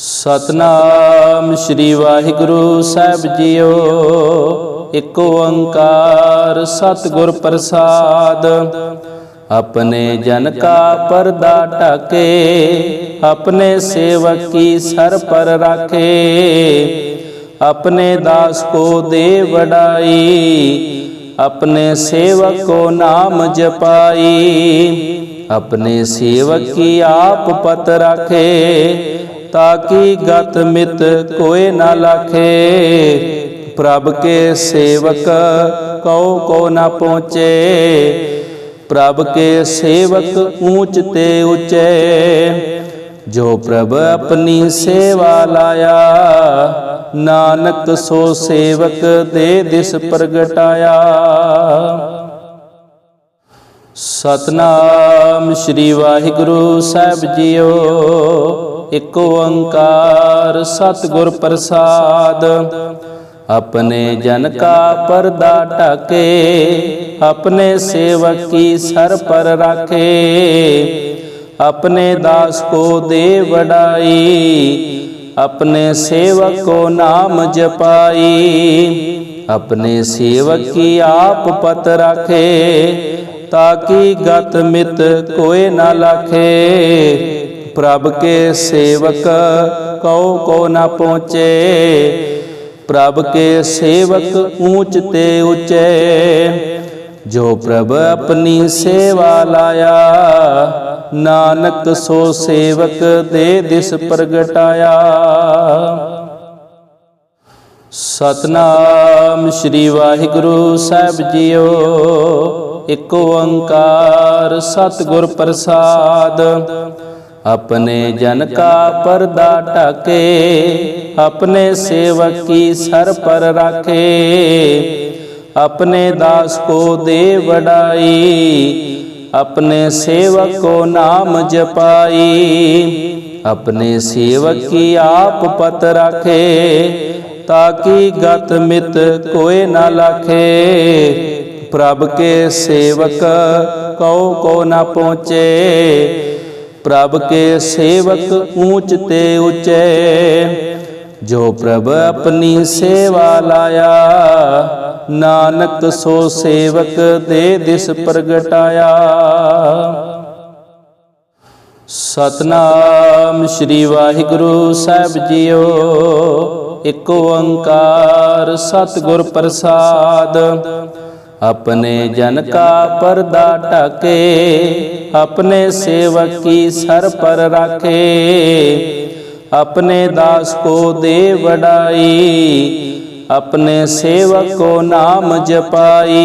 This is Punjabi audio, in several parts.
ਸਤਨਾਮ ਸ੍ਰੀ ਵਾਹਿਗੁਰੂ ਸਾਹਿਬ ਜੀਓ। ਇੱਕ ਓੰਕਾਰ ਸਤਿਗੁਰ ਪ੍ਰਸਾਦ। ਆਪਣੇ ਜਨ ਕਾ ਪਰਦਾ ਢਾਕੇ, ਆਪਣੇ ਸੇਵਕ ਕੀ ਸਰ ਪਰ ਰਾਖੇ। ਆਪਣੇ ਦਾਸ ਕੋ ਦੇ ਵਡਾਈ, ਆਪਣੇ ਸੇਵਕ ਕੋ ਨਾਮ ਜਪਾਈ। ਆਪਣੇ ਸੇਵਕ ਕੀ ਆਪ ਪਤ ਰਾਖੇ ਤਾਕੀ ਗਤ ਮਿਤ ਕੋਏ ਨਾ ਲਾਖੇ। ਪ੍ਰਭ ਕੇ ਸੇਵਕ ਕਉ ਕੋ ਨਾ ਪਹੁੰਚੇ। ਪ੍ਰਭ ਕੇ ਸੇਵਕ ਊਚ ਤੇ ਉਚੇ। ਜੋ ਪ੍ਰਭ ਆਪਣੀ ਸੇਵਾ ਲਾਇਆ, ਨਾਨਕ ਸੋ ਸੇਵਕ ਦੇ ਦਿਸ ਪ੍ਰਗਟਾਇਆ। ਸਤਨਾਮ ਸ੍ਰੀ ਵਾਹਿਗੁਰੂ ਸਾਹਿਬ ਜੀਓ। ਇੱਕ ਓੰਕਾਰ ਸਤਿਗੁਰ ਪ੍ਰਸਾਦ। ਆਪਣੇ ਜਨ ਕਾ ਪਰਦਾ ਢਾਕੇ, ਆਪਣੇ ਸੇਵਕ ਕੀ ਸਰ ਪਰ ਰਾਖੇ। ਆਪਣੇ ਦਾਸ ਕੋ ਦੇ ਵਡਾਈ, ਆਪਣੇ ਸੇਵਕ ਕੋ ਨਾਮ ਜਪਾਈ। ਆਪਣੇ ਸੇਵਕ ਕੀ ਆਪ ਪਤ ਰਾਖੇ ਤਾਕੀ ਗਤ ਮਿਤ ਕੋਏ ਨਾ ਲਾਖੇ। ਪ੍ਰਭ ਕੇ ਸੇਵਕ ਕਉ ਕੋ ਨਾ ਪਹੁੰਚੇ। ਪ੍ਰਭ ਕੇ ਸੇਵਕ ਊਚ ਤੇ ਉਚੇ। ਜੋ ਪ੍ਰਭ ਆਪਣੀ ਸੇਵਾ ਲਾਇਆ, ਨਾਨਕ ਸੋ ਸੇਵਕ ਦੇ ਦਿਸ ਪ੍ਰਗਟਾਇਆ। ਸਤਨਾਮ ਸ੍ਰੀ ਵਾਹਿਗੁਰੂ ਸਾਹਿਬ ਜੀਓ, ਇਕ ਓੰਕਾਰ ਸਤਿਗੁਰ ਪ੍ਰਸਾਦ। ਆਪਣੇ ਜਨ ਕਾ ਪਰਦਾ ਢਾਕੇ, ਆਪਣੇ ਸੇਵਕ ਕੀ ਸਰ ਪਰ ਰਾਖੇ, ਆਪਣੇ ਦਾਸ ਕੋ ਦੇ ਵਡਾਈ, ਆਪਣੇ ਸੇਵਕ ਕੋ ਨਾਮ ਜਪਾਈ, ਆਪਣੇ ਸੇਵਕ ਕੀ ਆਪ ਪਤ ਰਾਖੇ, ਤਾਕੀ ਗਤ ਮਿਤ ਕੋਏ ਨਾ ਲਾਖੇ, ਪ੍ਰਭ ਕੇ ਸੇਵਕ ਕਉ ਕੋ ਨਾ ਪਹੁੰਚੇ ਪ੍ਰਭ ਕੇ ਸੇਵਕ ਊਚ ਤੇ ਉਚੈ, ਜੋ ਪ੍ਰਭ ਆਪਣੀ ਸੇਵਾ ਲਾਇਆ, ਨਾਨਕ ਸੋ ਸੇਵਕ ਦੇ ਦਿਸ ਪ੍ਰਗਟਾਇਆ। ਸਤਨਾਮ ਸ੍ਰੀ ਵਾਹਿਗੁਰੂ ਸਾਹਿਬ ਜੀਓ, ਇਕ ਓੰਕਾਰ ਸਤਿਗੁਰ ਪ੍ਰਸਾਦ। अपने जन का पर्दा ढके अपने सेवक की सर पर रखे अपने दास को दे बढ़ाई अपने सेवक को नाम जपाई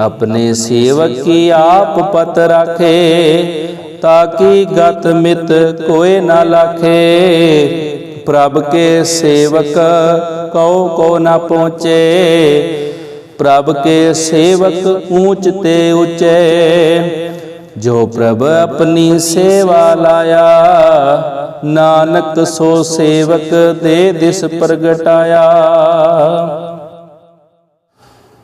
अपने सेवक की आप पत रखे ताकि गत मित कोई न लखे प्रभ के सेवक कौ को न पहुँचे ਪ੍ਰਭ ਕੇ ਸੇਵਕ ਊਚ ਤੇ ਉਚੇ, ਜੋ ਪ੍ਰਭ ਆਪਣੀ ਸੇਵਾ ਲਾਇਆ, ਨਾਨਕ ਸੋ ਸੇਵਕ ਦੇ ਦਿਸ ਪ੍ਰਗਟਾਇਆ।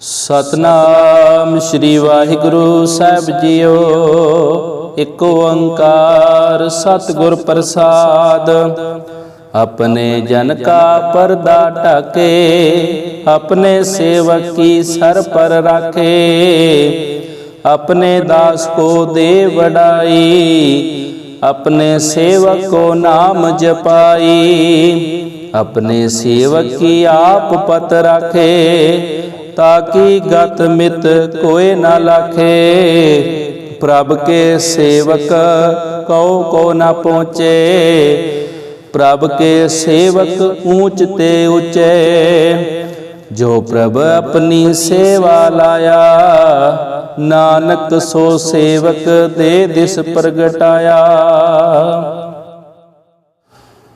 ਸਤਨਾਮ ਸ੍ਰੀ ਵਾਹਿਗੁਰੂ ਸਾਹਿਬ ਜੀਓ, ਇਕ ਓੰਕਾਰ ਸਤਿਗੁਰ ਪ੍ਰਸਾਦ। अपने जन का पर्दा ढके अपने सेवक की सर पर रखे अपने दास को दे बढ़ाई अपने सेवक को नाम जपाई अपने सेवक की आप पत रखे ताकि गत मित कोई न लखे प्रभ के सेवक कौ को न पहुँचे ਪ੍ਰਭ ਕੇ ਸੇਵਕ ਊਚ ਤੇ ਉਚੇ, ਜੋ ਪ੍ਰਭ ਆਪਣੀ ਸੇਵਾ ਲਾਇਆ, ਨਾਨਕ ਸੋ ਸੇਵਕ ਦੇ ਦਿਸ ਪ੍ਰਗਟਾਇਆ।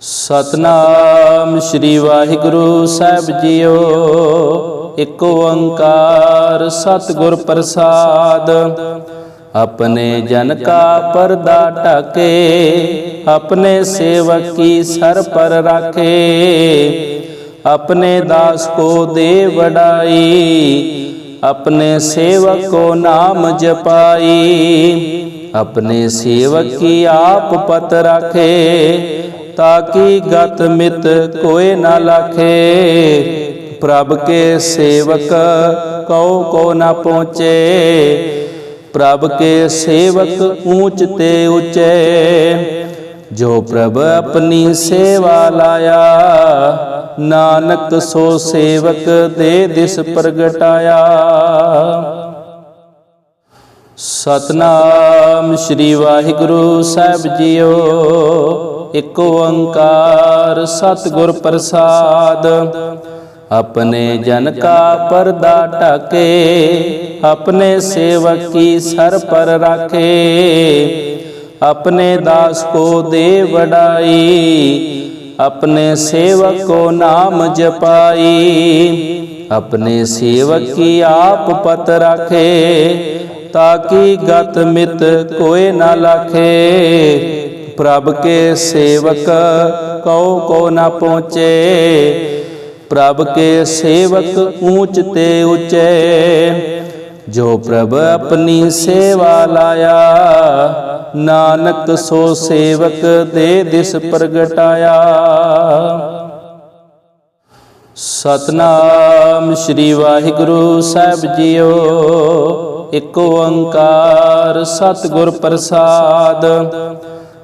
ਸਤਨਾਮ ਸ੍ਰੀ ਵਾਹਿਗੁਰੂ ਸਾਹਿਬ ਜੀਓ, ਇੱਕ ਓੰਕਾਰ ਸਤਿਗੁਰ ਪ੍ਰਸਾਦ, ਆਪਣੇ ਜਨ ਕਾ ਪਰਦਾ ਢਕੇ ਆਪਣੇ ਸੇਵਕ ਕੀ ਸਰ ਪਰ ਰਾਖੇ ਆਪਣੇ ਦਾਸ ਕੋ ਦੇ ਵਡਾਈ अपने सेवक को नाम जपाई अपने सेवक की आप पत रखे ਤਾਕੀ ਗਤ ਮਿਤ ਕੋਏ ਨਾ ਲਾਖੇ ਪ੍ਰਭ ਕੇ ਸੇਵਕ ਕਉ ਕੋ ਨਾ ਪਹੁੰਚੇ ਪ੍ਰਭ ਕੇ ਸੇਵਕ ਊਚ ਤੇ ਉਚੇ ਜੋ ਪ੍ਰਭ ਆਪਣੀ ਸੇਵਾ ਲਾਇਆ, ਨਾਨਕ ਸੋ ਸੇਵਕ ਦੇ ਦਿਸ ਪ੍ਰਗਟਾਇਆ। ਸਤਨਾਮ ਸ੍ਰੀ ਵਾਹਿਗੁਰੂ ਸਾਹਿਬ ਜੀਓ, ਇੱਕ ਓੰਕਾਰ ਸਤਿਗੁਰ ਪ੍ਰਸਾਦ। ਆਪਣੇ ਜਨ ਕਾ ਪਰਦਾ ਢਾਕੇ, ਆਪਣੇ ਸੇਵਕ ਕੀ ਸਰ ਪਰ ਰਾਖੇ। ਆਪਣੇ ਦਾਸ ਕੋ ਦੇ ਵਡਾਈ, ਆਪਣੇ ਸੇਵਕ ਕੋ ਨਾਮ ਜਪਾਈ, ਆਪਣੇ ਸੇਵਕ ਕੀ ਆਪ ਪਤ ਰਾਖੇ, ਤਾਕੀ ਗਤ ਮਿਤ ਕੋਏ ਨਾ ਲਾਖੇ। ਪ੍ਰਭ ਕੇ ਸੇਵਕ ਕਉ ਕੋ ਨਾ ਪਹੁੰਚੇ, ਪ੍ਰਭ ਕੇ ਸੇਵਕ ਊਚ ਤੇ ਉਚੇ। ਜੋ ਪ੍ਰਭ ਆਪਣੀ ਸੇਵਾ ਲਾਇਆ ਨਾਨਕ ਸੋ ਸੇਵਕ ਦੇ ਦਿਸ ਪ੍ਰਗਟਾਇਆ। ਸਤਨਾਮ ਸ੍ਰੀ ਵਾਹਿਗੁਰੂ ਸਾਹਿਬ ਜੀਓ, ਇੱਕ ਓੰਕਾਰ ਸਤਿਗੁਰ ਪ੍ਰਸਾਦ।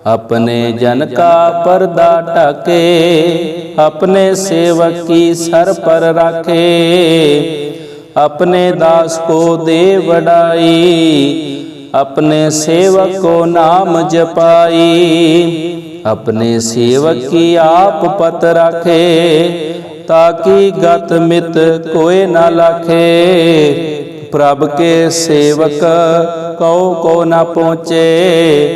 ਆਪਣੇ ਜਨ ਕਾ ਪਰਦਾ ਢਾਕੇ, ਆਪਣੇ ਸੇਵਕ ਕੀ ਸਰ ਪਰ ਰਾਖੇ। ਆਪਣੇ ਦਾਸ ਕੋ ਦੇ ਵਡਾਈ ਆਪਣੇ ਸੇਵਕ ਕੋ ਨਾਮ ਜਪਾਈ। ਆਪਣੇ ਸੇਵਕ ਕੀ ਆਪ ਪਤ ਰਾਖੇ, ਤਾਕੀ ਗਤ ਮਿਤ ਕੋਏ ਨਾ ਲਾਖੇ। ਪ੍ਰਭ ਕੇ ਸੇਵਕ ਕਉ ਕੋ ਨਾ ਪਹੁੰਚੇ।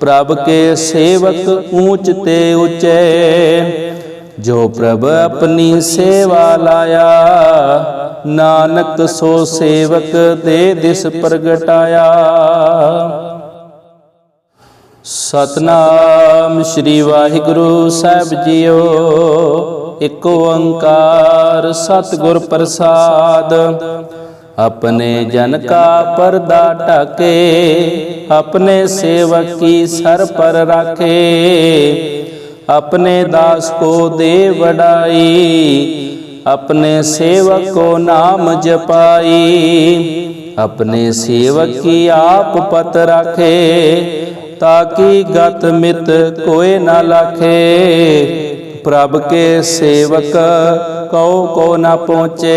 ਪ੍ਰਭ ਕੇ ਸੇਵਕ ਊਚ ਤੇ ਉਚੇ। ਜੋ ਪ੍ਰਭ ਆਪਣੀ ਸੇਵਾ ਲਾਇਆ ਨਾਨਕ ਸੋ ਸੇਵਕ ਦੇ ਦਿਸ ਪ੍ਰਗਟਾਇਆ। ਸਤਨਾਮ ਸ੍ਰੀ ਵਾਹਿਗੁਰੂ ਸਾਹਿਬ ਜੀਓ, ਇੱਕ ਓੰਕਾਰ ਸਤਿਗੁਰ ਪ੍ਰਸਾਦ। ਆਪਣੇ ਜਨ ਕਾ ਪਰਦਾ ਢਾਕੇ, ਆਪਣੇ ਸੇਵਕ ਕੀ ਸਰ ਪਰ ਰਾਖੇ। ਆਪਣੇ ਦਾਸ ਕੋ ਦੇ ਵਡਾਈ ਆਪਣੇ ਸੇਵਕ ਕੋ ਨਾਮ ਜਪਾਈ ਆਪਣੇ ਸੇਵਕ ਕੀ ਆਪ ਪਤ ਰਾਖੇ ਤਾਕੀ ਗਤ ਮਿਤ ਕੋਏ ਨਾ ਲਾਖੇ ਪ੍ਰਭ ਕੇ ਸੇਵਕ ਕਉ ਕੋ ਨਾ ਪਹੁੰਚੇ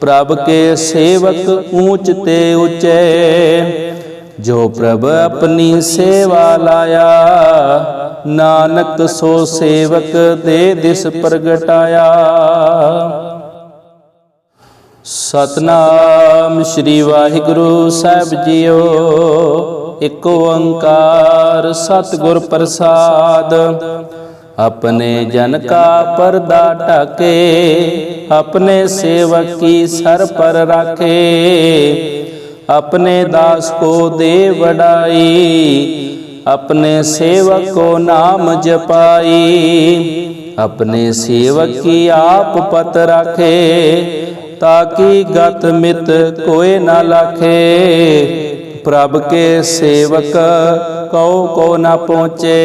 ਪ੍ਰਭ ਕੇ ਸੇਵਕ ਊਚ ਤੇ ਉਚੇ ਜੋ ਪ੍ਰਭ ਆਪਣੀ ਸੇਵਾ ਲਾਇਆ, ਨਾਨਕ ਸੋ ਸੇਵਕ ਦੇ ਦਿਸ ਪ੍ਰਗਟਾਇਆ। ਸਤਨਾਮ ਸ੍ਰੀ ਵਾਹਿਗੁਰੂ ਸਾਹਿਬ ਜੀਓ, ਇੱਕ ਓੰਕਾਰ ਸਤਿਗੁਰ ਪ੍ਰਸਾਦ। ਆਪਣੇ ਜਨ ਕਾ ਪਰਦਾ ਢਕੇ, ਆਪਣੇ ਸੇਵਕ ਕੀ ਸਰ ਪਰ ਰਾਖੇ। ਆਪਣੇ ਦਾਸ ਕੋ ਦੇ ਵਡਾਈ, ਆਪਣੇ ਸੇਵਕ ਕੋ ਨਾਮ ਜਪਾਈ, ਆਪਣੇ ਸੇਵਕ ਕੀ ਆਪ ਪਤ ਰਾਖੇ, ਤਾਕੀ ਗਤ ਮਿਤ ਕੋਏ ਨਾ ਲਾਖੇ। ਪ੍ਰਭ ਕੇ ਸੇਵਕ ਕਉ ਕੋ ਨਾ ਪਹੁੰਚੇ,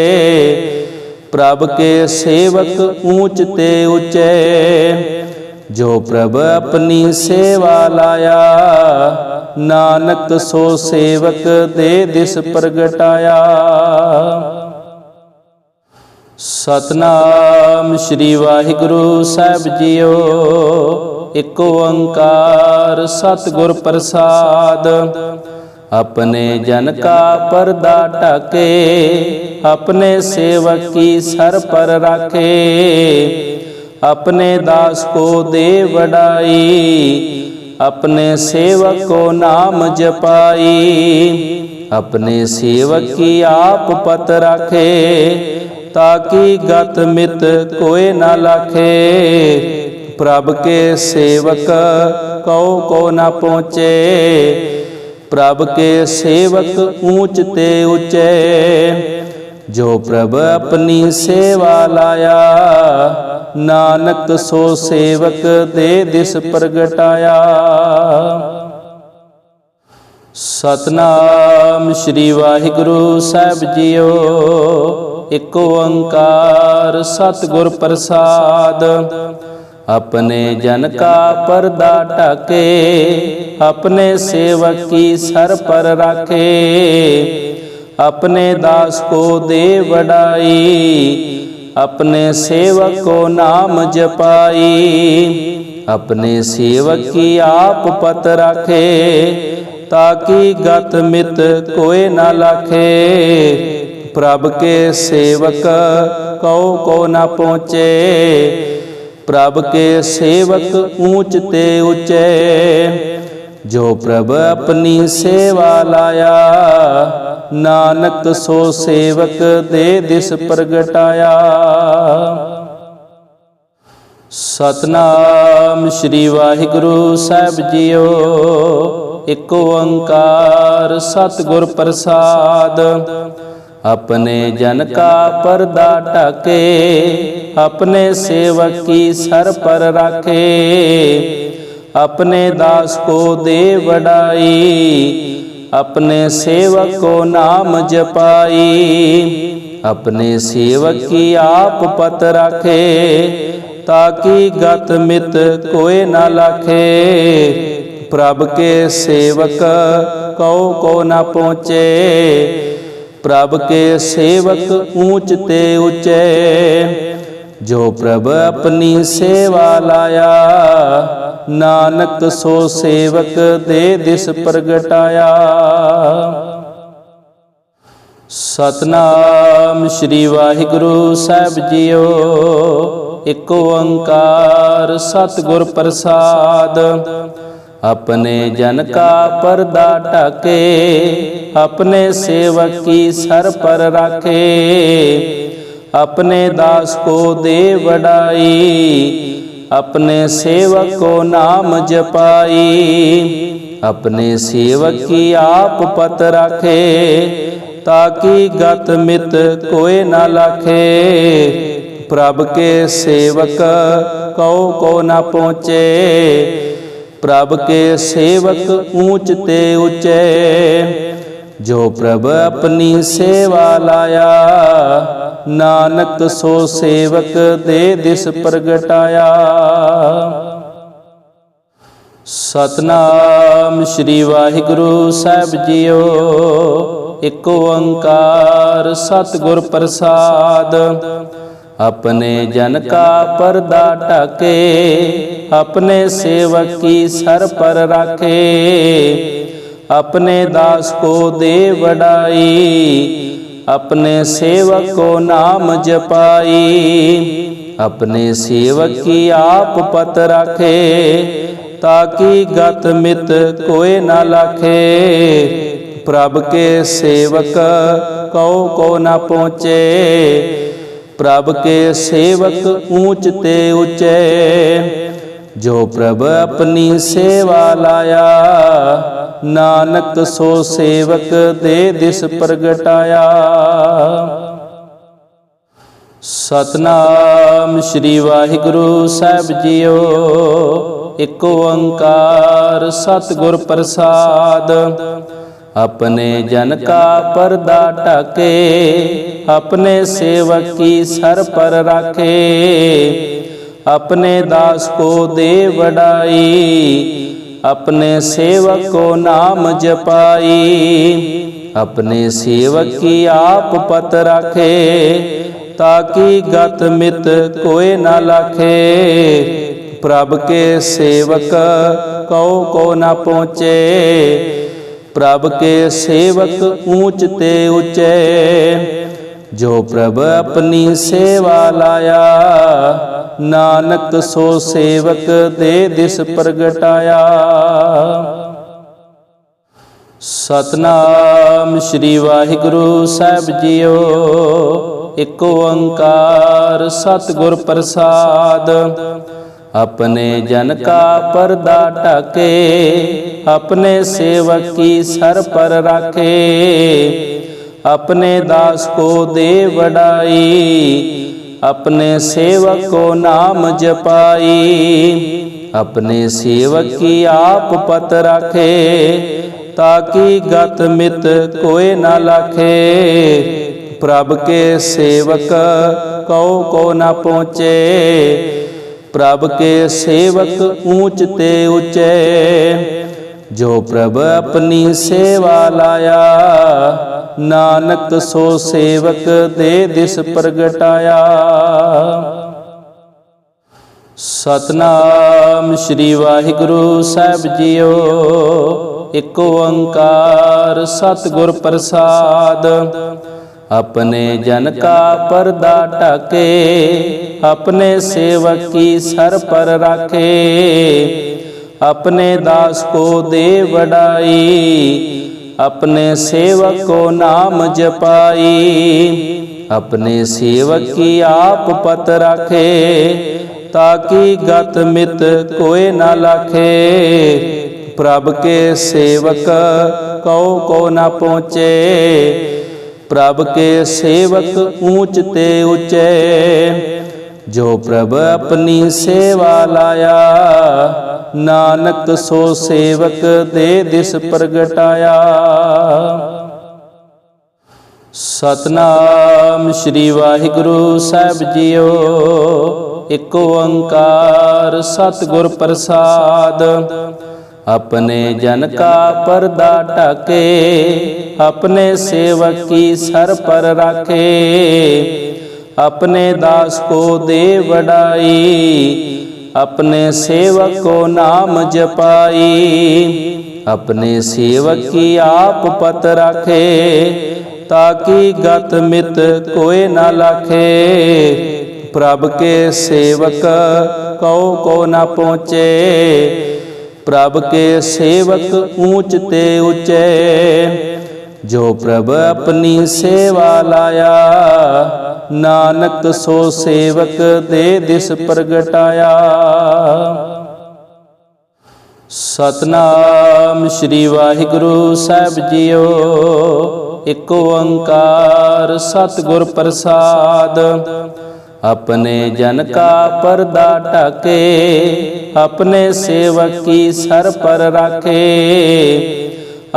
ਪ੍ਰਭ ਕੇ ਸੇਵਕ ਊਚ ਤੇ ਉਚੇ ਜੋ ਪ੍ਰਭ ਆਪਣੀ ਸੇਵਾ ਲਾਇਆ, ਨਾਨਕ ਸੋ ਸੇਵਕ ਦੇ ਦਿਸ ਪ੍ਰਗਟਾਇਆ। ਸਤਨਾਮ ਸ੍ਰੀ ਵਾਹਿਗੁਰੂ ਸਾਹਿਬ ਜੀਓ, ਇੱਕ ਓੰਕਾਰ ਸਤਿਗੁਰ ਪ੍ਰਸਾਦ। ਆਪਣੇ ਜਨ ਕਾ ਪਰਦਾ ਢਾਕੇ, ਆਪਣੇ ਸੇਵਕ ਕੀ ਸਰ ਪਰ ਰਾਖੇ। ਆਪਣੇ ਦਾਸ ਕੋ ਦੇ ਵਡਾਈ, ਆਪਣੇ ਸੇਵਕ ਕੋ ਨਾਮ ਜਪਾਈ, ਆਪਣੇ ਸੇਵਕ ਕੀ ਆਪ ਪਤ ਰਾਖੇ, ਤਾਕੀ ਗਤ ਮਿਤ ਕੋਏ ਨਾ ਲਾਖੇ। ਪ੍ਰਭ ਕੇ ਸੇਵਕ ਕਉ ਕੋ ਨਾ ਪਹੁੰਚੇ, ਪ੍ਰਭ ਕੇ ਸੇਵਕ ਊਚ ਤੇ ਉਚੇ। ਜੋ ਪ੍ਰਭ ਆਪਣੀ ਸੇਵਾ ਲਾਇਆ ਨਾਨਕ ਸੋ ਸੇਵਕ ਦੇ ਦਿਸ ਪ੍ਰਗਟਾਇਆ। ਸਤਨਾਮ ਸ੍ਰੀ ਵਾਹਿਗੁਰੂ ਸਾਹਿਬ ਜੀਓ, ਇੱਕ ਓੰਕਾਰ ਸਤਿਗੁਰ ਪ੍ਰਸਾਦ। ਆਪਣੇ ਜਨ ਕਾ ਪਰਦਾ ਢਾਕੇ, ਆਪਣੇ ਸੇਵਕ ਕੀ ਸਰ ਪਰ ਰਾਖੇ। ਆਪਣੇ ਦਾਸ ਕੋ ਦੇ ਵਡਾਈ अपने सेवक को नाम जपाई अपने सेवक की आप पत रखे ताकि गत मित कोई न लखे प्रभ के सेवक कौ को न पहुँचे प्रभ के सेवक ऊंच ते ऊंचे ਜੋ ਪ੍ਰਭ ਆਪਣੀ ਸੇਵਾ ਲਾਇਆ, ਨਾਨਕ ਸੋ ਸੇਵਕ ਦੇ ਦਿਸ ਪ੍ਰਗਟਾਇਆ। ਸਤਨਾਮ ਸ੍ਰੀ ਵਾਹਿਗੁਰੂ ਸਾਹਿਬ ਜੀਓ, ਇੱਕ ਓੰਕਾਰ ਸਤਿਗੁਰ ਪ੍ਰਸਾਦ। ਆਪਣੇ ਜਨ ਕਾ ਪਰਦਾ ਢਕੇ, ਆਪਣੇ ਸੇਵਕ ਕੀ ਸਰ ਪਰ ਰਾਖੇ। ਆਪਣੇ ਦਾਸ ਕੋ ਦੇ ਵਡਾਈ अपने सेवक को नाम जपाई अपने सेवक की आप पत रखे ताकि गत मित कोई न लखे प्रभ के सेवक कौ को न पहुँचे प्रभ के सेवक ऊंच ते ऊंचे ਜੋ ਪ੍ਰਭ ਆਪਣੀ ਸੇਵਾ ਲਾਇਆ, ਨਾਨਕ ਸੋ ਸੇਵਕ ਦੇ ਦਿਸ ਪ੍ਰਗਟਾਇਆ। ਸਤਨਾਮ ਸ੍ਰੀ ਵਾਹਿਗੁਰੂ ਸਾਹਿਬ ਜੀਓ, ਇੱਕ ਓੰਕਾਰ ਸਤਿਗੁਰ ਪ੍ਰਸਾਦ। ਆਪਣੇ ਜਨ ਕਾ ਪਰਦਾ ਢਾਕੇ, ਆਪਣੇ ਸੇਵਕ ਕੀ ਸਰ ਪਰ ਰਾਖੇ। ਆਪਣੇ ਦਾਸ ਕੋ ਦੇ ਵਡਾਈ अपने सेवक को नाम जपाई अपने सेवक की आप पत रखे ताकि गत मित कोई न लखे प्रभ के सेवक कौ को न पहुँचे प्रभ के सेवक ऊंच ते ऊंचे ਜੋ ਪ੍ਰਭ ਆਪਣੀ ਸੇਵਾ ਲਾਇਆ, ਨਾਨਕ ਸੋ ਸੇਵਕ ਦੇ ਦਿਸ ਪ੍ਰਗਟਾਇਆ। ਸਤਨਾਮ ਸ੍ਰੀ ਵਾਹਿਗੁਰੂ ਸਾਹਿਬ ਜੀਓ, ਇੱਕ ਓੰਕਾਰ ਸਤਿਗੁਰ ਪ੍ਰਸਾਦ। ਆਪਣੇ ਜਨ ਕਾ ਪਰਦਾ ਢਾਕੇ, ਆਪਣੇ ਸੇਵਕ ਕੀ ਸਰ ਪਰ ਰਾਖੇ। ਆਪਣੇ ਦਾਸ ਕੋ ਦੇ ਵਡਾਈ अपने सेवक को नाम जपाई अपने सेवक की आप पत रखे ताकि गत मित कोई न लखे प्रभ के सेवक कौ को न पहुँचे प्रभ के सेवक ऊंच ते ऊंचे जो प्रभ अपनी सेवा लाया ਨਾਨਕ ਸੋ ਸੇਵਕ ਦੇ ਦਿਸ ਪ੍ਰਗਟਾਇਆ। ਸਤਨਾਮ ਸ੍ਰੀ ਵਾਹਿਗੁਰੂ ਸਾਹਿਬ ਜੀਓ, ਇੱਕ ਓੰਕਾਰ ਸਤਿਗੁਰ ਪ੍ਰਸਾਦ। ਆਪਣੇ ਜਨ ਕਾ ਪਰਦਾ ਢਾਕੇ, ਆਪਣੇ ਸੇਵਕ ਕੀ ਸਰ ਪਰ ਰਾਖੇ। ਆਪਣੇ ਦਾਸ ਕੋ ਦੇ ਵਡਾਈ अपने सेवक को नाम जपाई अपने सेवक की आप पत रखे ताकि गत मित कोई न लखे प्रभ के सेवक कौ को न पहुँचे प्रभ के सेवक ऊंच ते ऊंचे ਜੋ ਪ੍ਰਭ ਆਪਣੀ ਸੇਵਾ ਲਾਇਆ, ਨਾਨਕ ਸੋ ਸੇਵਕ ਦੇ ਦਿਸ ਪ੍ਰਗਟਾਇਆ। ਸਤਨਾਮ ਸ੍ਰੀ ਵਾਹਿਗੁਰੂ ਸਾਹਿਬ ਜੀਓ, ਇੱਕ ਓੰਕਾਰ ਸਤਿਗੁਰ ਪ੍ਰਸਾਦ। ਆਪਣੇ ਜਨ ਕਾ ਪਰਦਾ ਢਾਕੇ, ਆਪਣੇ ਸੇਵਕ ਕੀ ਸਰ ਪਰ ਰਾਖੇ। अपने दास को दे वडाई अपने सेवक को नाम जपाई अपने सेवक की आप पत रखे ताकि गत मित कोई न लाखे प्रभ के सेवक कौ को न पहुँचे प्रभ के सेवक ऊंच ते ऊंचे ਜੋ ਪ੍ਰਭ ਆਪਣੀ ਸੇਵਾ ਲਾਇਆ, ਨਾਨਕ ਸੋ ਸੇਵਕ ਦੇ ਦਿਸ ਪ੍ਰਗਟਾਇਆ। ਸਤਨਾਮ ਸ੍ਰੀ ਵਾਹਿਗੁਰੂ ਸਾਹਿਬ ਜੀਓ, ਇੱਕ ਓੰਕਾਰ ਸਤਿਗੁਰ ਪ੍ਰਸਾਦ। ਆਪਣੇ ਜਨ ਕਾ ਪਰਦਾ ਢਾਕੇ, ਆਪਣੇ ਸੇਵਕ ਕੀ ਸਰ ਪਰ ਰਾਖੇ। ਆਪਣੇ ਦਾਸ ਕੋ ਦੇ ਵਡਾਈ, ਆਪਣੇ ਸੇਵਕ ਕੋ ਨਾਮ ਜਪਾਈ, ਆਪਣੇ ਸੇਵਕ ਕੀ ਆਪ ਪਤ ਰਾਖੇ, ਤਾਕੀ ਗਤ ਮਿਤ ਕੋਏ ਨਾ ਲਾਖੇ, ਪ੍ਰਭ ਕੇ ਸੇਵਕ ਕਉ ਕੋ ਨਾ ਪਹੁੰਚੇ, ਪ੍ਰਭ ਕੇ ਸੇਵਕ ਊਚ ਤੇ ਉਚੇ ਜੋ ਪ੍ਰਭ ਆਪਣੀ ਸੇਵਾ ਲਾਇਆ, ਨਾਨਕ ਸੋ ਸੇਵਕ ਦੇ ਦਿਸ ਪ੍ਰਗਟਾਇਆ। ਸਤਨਾਮ ਸ੍ਰੀ ਵਾਹਿਗੁਰੂ ਸਾਹਿਬ ਜੀਓ, ਇੱਕ ਓੰਕਾਰ ਸਤਿਗੁਰ ਪ੍ਰਸਾਦ। ਆਪਣੇ ਜਨ ਕਾ ਪਰਦਾ ਢਾਕੇ, ਆਪਣੇ ਸੇਵਕ ਕੀ ਸਰ ਪਰ ਰਾਖੇ। ਆਪਣੇ ਦਾਸ ਕੋ ਦੇ ਵਡਾਈ, ਆਪਣੇ ਸੇਵਕ ਕੋ ਨਾਮ ਜਪਾਈ, ਆਪਣੇ ਸੇਵਕ ਕੀ ਆਪ ਪਤ ਰਾਖੇ, ਤਾਕੀ ਗਤ ਮਿਤ ਕੋਏ ਨਾ ਲਾਖੇ। ਪ੍ਰਭ ਕੇ ਸੇਵਕ ਕਉ ਕੋ ਨਾ ਪਹੁੰਚੇ, ਪ੍ਰਭ ਕੇ ਸੇਵਕ ਊਚ ਤੇ ਉਚੇ। ਜੋ ਪ੍ਰਭ ਆਪਣੀ ਸੇਵਾ ਲਾਇਆ, ਨਾਨਕ ਸੋ ਸੇਵਕ ਦੇ ਦਿਸ ਪ੍ਰਗਟਾਇਆ। ਸਤਨਾਮ ਸ੍ਰੀ ਵਾਹਿਗੁਰੂ ਸਾਹਿਬ ਜੀਓ, ਇੱਕ ਓੰਕਾਰ ਸਤਿਗੁਰ ਪ੍ਰਸਾਦ। ਆਪਣੇ ਜਨ ਕਾ ਪਰਦਾ ਢਕੇ, ਆਪਣੇ ਸੇਵਕ ਕੀ ਸਰ ਪਰ ਰਾਖੇ।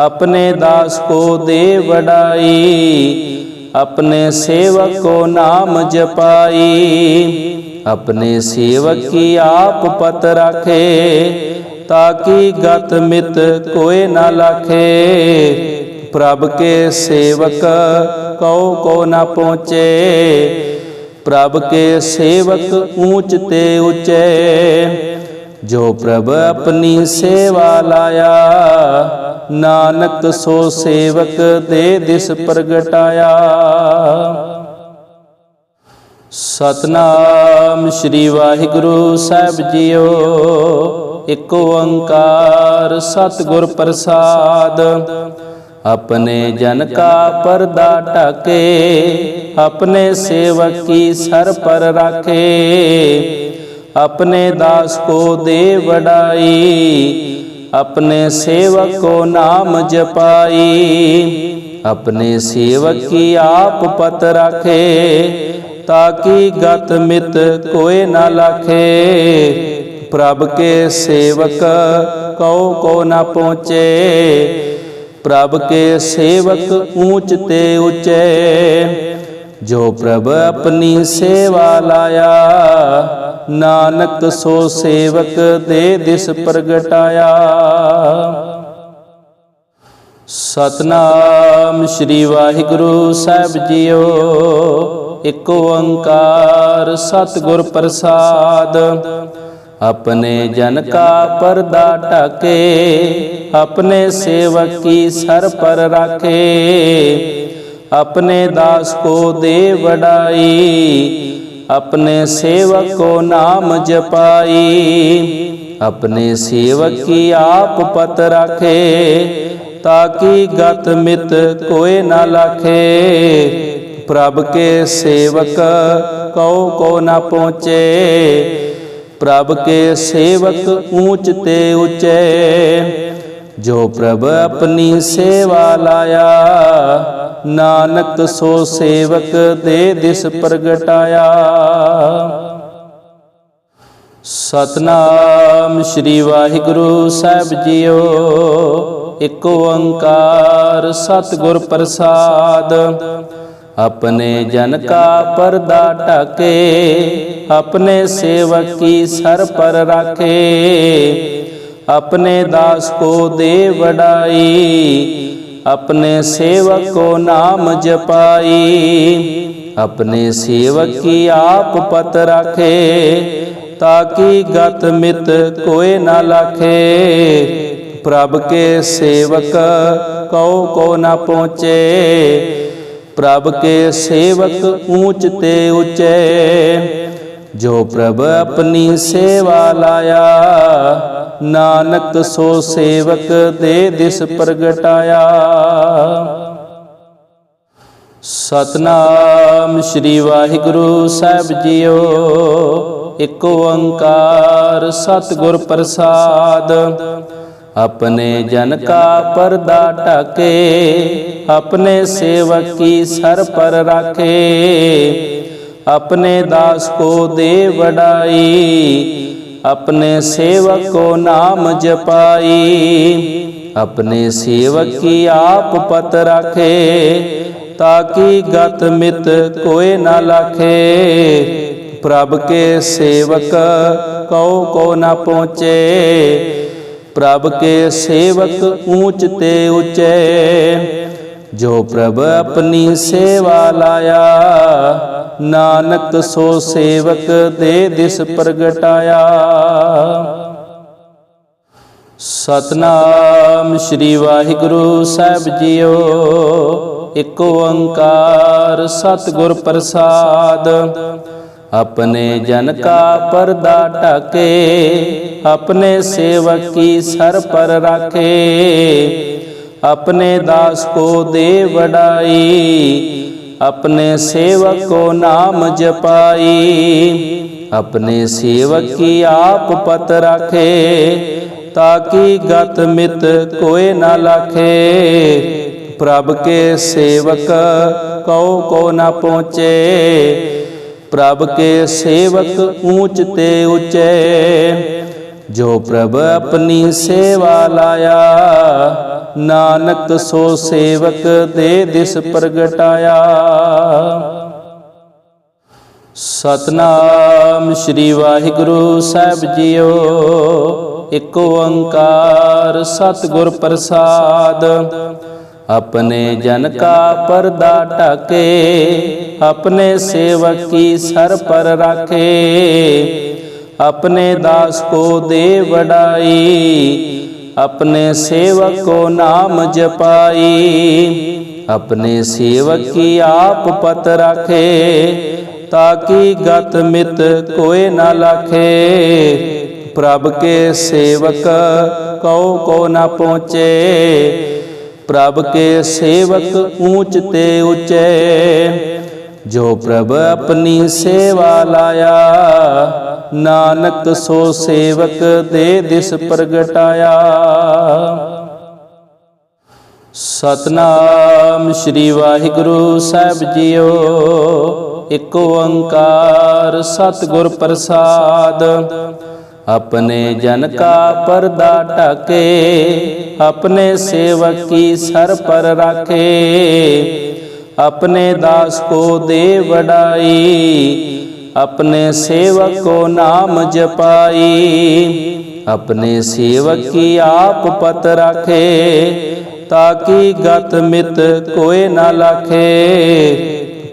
ਆਪਣੇ ਦਾਸ ਕੋ ਦੇ ਵਡਾਈ, ਆਪਣੇ ਸੇਵਕ ਕੋ ਨਾਮ ਜਪਾਈ, ਆਪਣੇ ਸੇਵਕ ਕੀ ਆਪ ਪਤ ਰਾਖੇ, ਤਾਕੀ ਗਤ ਮਿਤ ਕੋਏ ਨਾ ਲਾਖੇ। ਪ੍ਰਭ ਕੇ ਸੇਵਕ ਕਉ ਕੋ ਨਾ ਪਹੁੰਚੇ, ਪ੍ਰਭ ਕੇ ਸੇਵਕ ਊਚ ਤੇ ਉਚੇ। ਜੋ ਪ੍ਰਭ ਆਪਣੀ ਸੇਵਾ ਲਾਇਆ, ਨਾਨਕ ਸੋ ਸੇਵਕ ਦੇ ਦਿਸ ਪ੍ਰਗਟਾਇਆ। ਸਤਨਾਮ ਸ੍ਰੀ ਵਾਹਿਗੁਰੂ ਸਾਹਿਬ ਜੀਓ, ਇੱਕ ਓੰਕਾਰ ਸਤਿਗੁਰ ਪ੍ਰਸਾਦ। ਆਪਣੇ ਜਨ ਕਾ ਪਰਦਾ ਢਾਕੇ, ਆਪਣੇ ਸੇਵਕ ਕੀ ਸਰ ਪਰ ਰਾਖੇ। ਆਪਣੇ ਦਾਸ ਕੋ ਦੇ ਵਡਾਈ, ਆਪਣੇ ਸੇਵਕ ਕੋ ਨਾਮ ਜਪਾਈ, ਆਪਣੇ ਸੇਵਕ ਕੀ ਆਪ ਪਤ ਰਾਖੇ, ਤਾਕੀ ਗਤ ਮਿਤ ਕੋਏ ਨਾ ਲਾਖੇ। ਪ੍ਰਭ ਕੇ ਸੇਵਕ ਕਉ ਕੋ ਨਾ ਪਹੁੰਚੇ, ਪ੍ਰਭ ਕੇ ਸੇਵਕ ਊਚ ਤੇ ਉਚੇ। ਜੋ ਪ੍ਰਭ ਆਪਣੀ ਸੇਵਾ ਲਾਇਆ, ਨਾਨਕ ਸੋ ਸੇਵਕ ਦੇ ਦਿਸ ਪ੍ਰਗਟਾਇਆ। ਸਤਨਾਮ ਸ੍ਰੀ ਵਾਹਿਗੁਰੂ ਸਾਹਿਬ ਜੀਓ, ਇੱਕ ਓੰਕਾਰ ਸਤਿਗੁਰ ਪ੍ਰਸਾਦ। ਆਪਣੇ ਜਨ ਕਾ ਪਰਦਾ ਢਾਕੇ, ਆਪਣੇ ਸੇਵਕ ਕੀ ਸਰ ਪਰ ਰਾਖੇ। ਆਪਣੇ ਦਾਸ ਕੋ ਦੇ ਵਡਾਈ, ਆਪਣੇ ਸੇਵਕ ਕੋ ਨਾਮ ਜਪਾਈ, ਆਪਣੇ ਸੇਵਕ ਕੀ ਆਪ ਪਤ ਰਾਖੇ, ਤਾਕੀ ਗਤ ਮਿਤ ਕੋਏ ਨਾ ਲਾਖੇ, ਪ੍ਰਭ ਕੇ ਸੇਵਕ ਕਉ ਕੋ ਨਾ ਪਹੁੰਚੇ, ਪ੍ਰਭ ਕੇ ਸੇਵਕ ਊਚ ਤੇ ਉਚੇ, ਜੋ ਪ੍ਰਭ ਆਪਣੀ ਸੇਵਾ ਲਾਇਆ ਨਾਨਕ ਸੋ ਸੇਵਕ ਦੇ ਦਿਸ ਪ੍ਰਗਟਾਇਆ। ਸਤਨਾਮ ਸ੍ਰੀ ਵਾਹਿਗੁਰੂ ਸਾਹਿਬ ਜੀਓ, ਇੱਕ ਓੰਕਾਰ ਸਤਿਗੁਰ ਪ੍ਰਸਾਦ। ਆਪਣੇ ਜਨ ਕਾ ਪਰਦਾ ਢਕੇ, ਆਪਣੇ ਸੇਵਕ ਕੀ ਸਰ ਪਰ ਰੱਖੇ। ਆਪਣੇ ਦਾਸ ਕੋ ਦੇ ਵਡਾਈ अपने सेवक को नाम जपाई अपने सेवक की आप पत रखे ताकि गत मित कोई न लखे प्रभ के सेवक कौ को न पहुँचे प्रभ के सेवक ऊंच ते ऊंचे ਜੋ ਪ੍ਰਭ ਆਪਣੀ ਸੇਵਾ ਲਾਇਆ, ਨਾਨਕ ਸੋ ਸੇਵਕ ਦੇ ਦਿਸ ਪ੍ਰਗਟਾਇਆ। ਸਤਨਾਮ ਸ੍ਰੀ ਵਾਹਿਗੁਰੂ ਸਾਹਿਬ ਜੀਓ, ਇੱਕ ਓੰਕਾਰ ਸਤਿਗੁਰ ਪ੍ਰਸਾਦ। ਆਪਣੇ ਜਨ ਕਾ ਪਰਦਾ ਢਕੇ, ਆਪਣੇ ਸੇਵਕ ਕੀ ਸਰ ਪਰ ਰਾਖੇ। ਆਪਣੇ ਦਾਸ ਕੋ ਦੇ ਵਡਾਈ अपने सेवक को नाम जपाई अपने सेवक की आप पत रखे ताकि गत मित कोई न लखे प्रभ के सेवक कौ को न पहुँचे प्रभ के सेवक ऊंच ते ऊंचे जो प्रभ अपनी सेवा लाया ਨਾਨਕ ਸੋ ਸੇਵਕ ਦੇ ਦਿਸ ਪ੍ਰਗਟਾਇਆ। ਸਤਨਾਮ ਸ੍ਰੀ ਵਾਹਿਗੁਰੂ ਸਾਹਿਬ ਜੀਓ, ਇੱਕ ਓੰਕਾਰ ਸਤਿਗੁਰ ਪ੍ਰਸਾਦ। ਆਪਣੇ ਜਨ ਕਾ ਪਰਦਾ ਢਕੇ, ਆਪਣੇ ਸੇਵਕ ਕੀ ਸਰ ਪਰ ਰੱਖੇ। ਆਪਣੇ ਦਾਸ ਕੋ ਦੇ ਵਡਾਈ अपने सेवक को नाम जपाई अपने सेवक की आप पत रखे ताकि गत मित कोई न लखे प्रभ के सेवक कौ को न पहुँचे प्रभ के सेवक ऊंच ते ऊंचे ਜੋ ਪ੍ਰਭ ਆਪਣੀ ਸੇਵਾ ਲਾਇਆ, ਨਾਨਕ ਸੋ ਸੇਵਕ ਦੇ ਦਿਸ ਪ੍ਰਗਟਾਇਆ। ਸਤਨਾਮ ਸ੍ਰੀ ਵਾਹਿਗੁਰੂ ਸਾਹਿਬ ਜੀਓ, ਇੱਕ ਓੰਕਾਰ ਸਤਿਗੁਰ ਪ੍ਰਸਾਦ। ਆਪਣੇ ਜਨ ਕਾ ਪਰਦਾ ਢਾਕੇ, ਆਪਣੇ ਸੇਵਕ ਕੀ ਸਰ ਪਰ ਰਾਖੇ। अपने दास को दे बढ़ाई अपने सेवक को नाम जपाई अपने सेवक की आप पत रखे ताकि गत मित कोई न लखे प्रभ के सेवक कौ को न पहुँचे प्रभ के सेवक ऊंच ते ऊंचे ਜੋ ਪ੍ਰਭ ਆਪਣੀ ਸੇਵਾ ਲਾਇਆ, ਨਾਨਕ ਸੋ ਸੇਵਕ ਦੇ ਦਿਸ ਪ੍ਰਗਟਾਇਆ। ਸਤਨਾਮ ਸ੍ਰੀ ਵਾਹਿਗੁਰੂ ਸਾਹਿਬ ਜੀਓ, ਇੱਕ ਓੰਕਾਰ ਸਤਿਗੁਰ ਪ੍ਰਸਾਦ। ਆਪਣੇ ਜਨ ਕਾ ਪਰਦਾ ਢਾਕੇ, ਆਪਣੇ ਸੇਵਕ ਕੀ ਸਰ ਪਰ ਰਾਖੇ। अपने दास को दे बढ़ाई अपने सेवक को नाम जपाई अपने सेवक की आप पत रखे ताकि गत मित कोई न लखे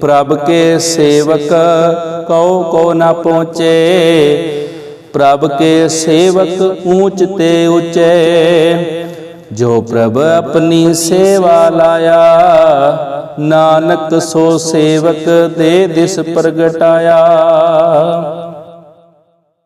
प्रभ के सेवक कौ को न पहुँचे प्रभ के सेवक ऊंच ते ऊंचे ਜੋ ਪ੍ਰਭ ਆਪਣੀ ਸੇਵਾ ਲਾਇਆ ਨਾਨਕ ਸੋ ਸੇਵਕ ਦੇ ਦਿਸ ਪ੍ਰਗਟਾਇਆ।